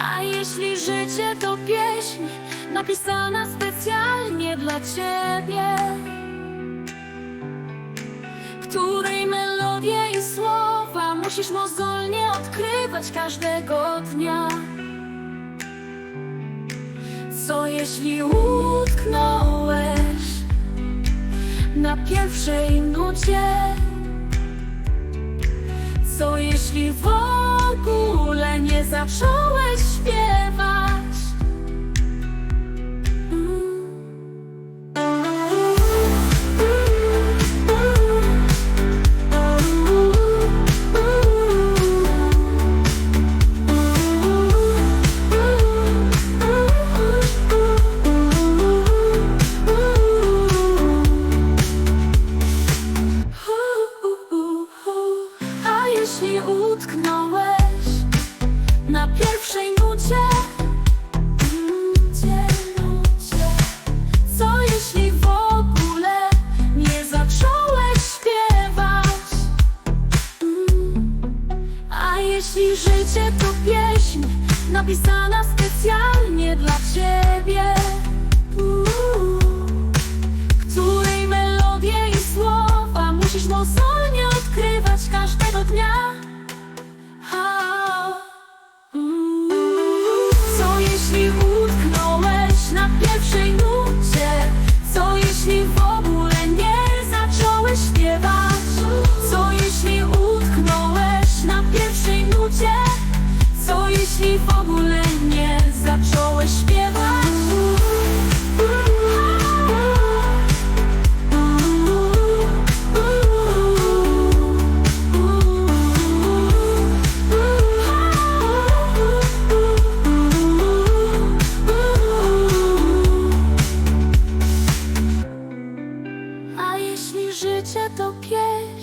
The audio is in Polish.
A jeśli życie to pieśń napisana specjalnie dla ciebie, której melodie i słowa musisz mozolnie odkrywać każdego dnia. Co jeśli utknąłeś na pierwszej nucie? Co jeśli w ogóle nie zacząłeś utknąłeś na pierwszej nucie? Co jeśli w ogóle nie zacząłeś śpiewać? A jeśli życie to pieśń napisana specjalnie dla ciebie? Której melodie i słowa musisz mozolnie odkrywać każdego dnia. A